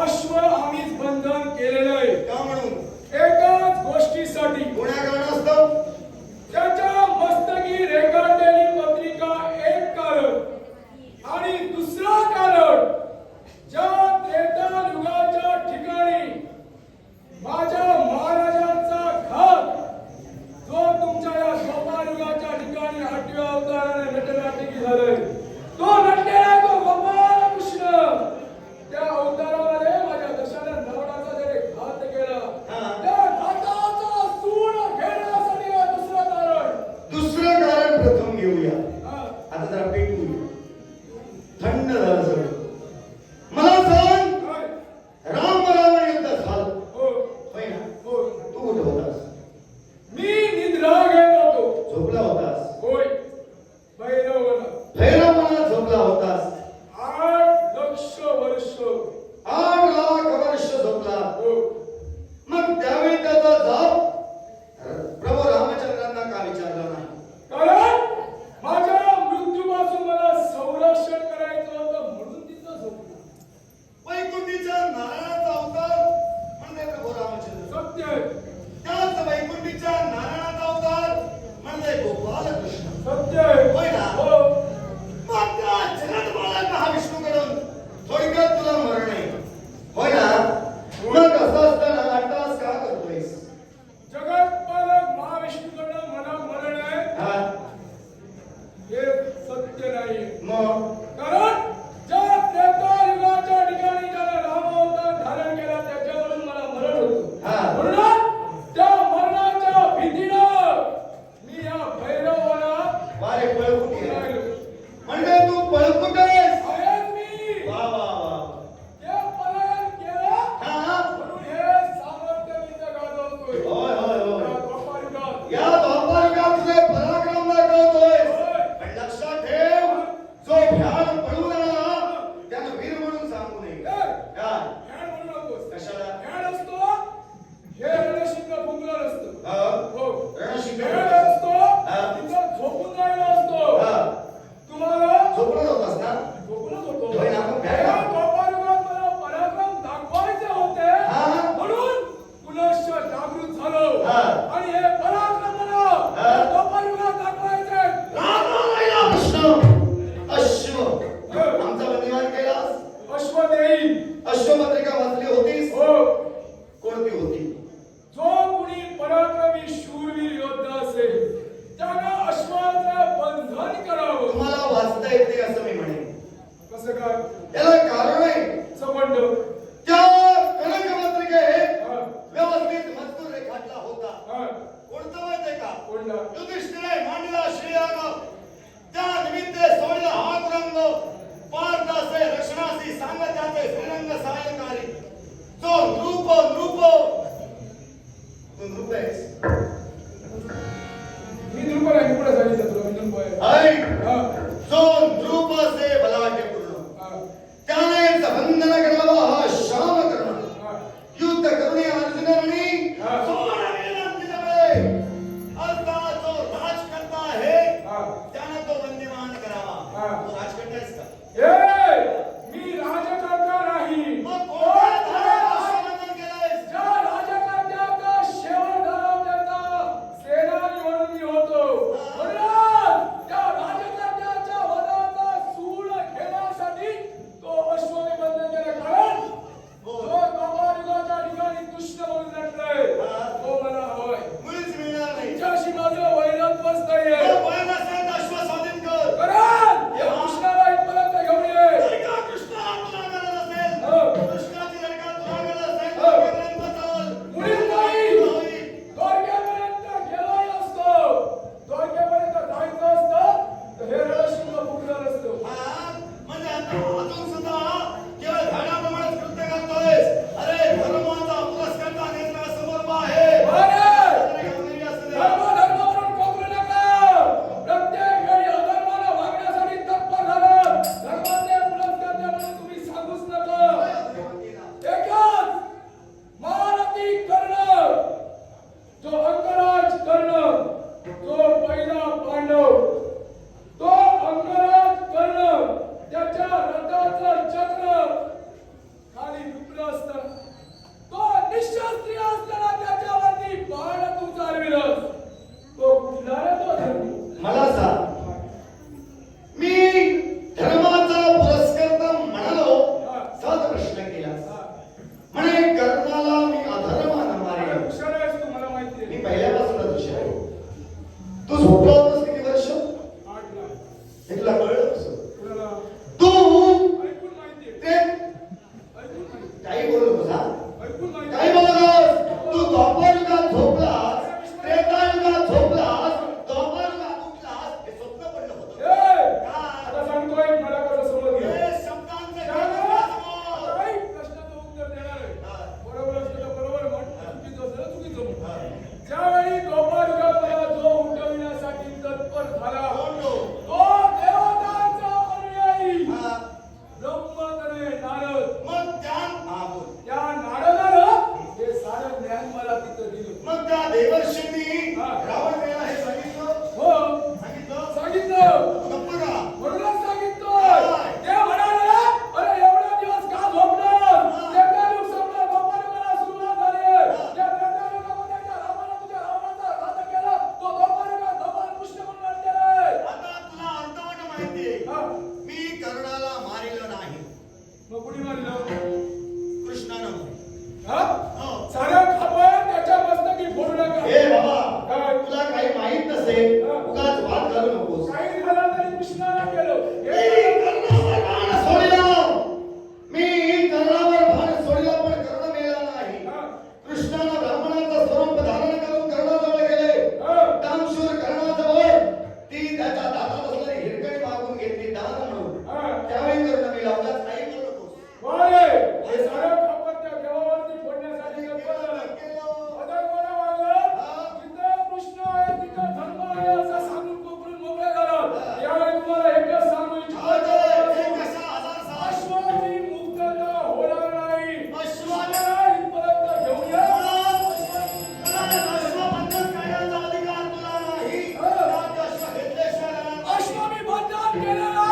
अश्व आम्हीच बंधन केलेलं आहे. का म्हणून? एकाच गोष्टीसाठी. गुन्हेगार असतो. Aleluya. युधिष्ठिरे मांडला श्रेयाग त्या निमित्ते सोडला हात रंग. पारदासे रक्षणासी सांगत्याचे श्रीरंग सहाय्यकारी तो नृप नृप. तू नृप आहेस. Oh.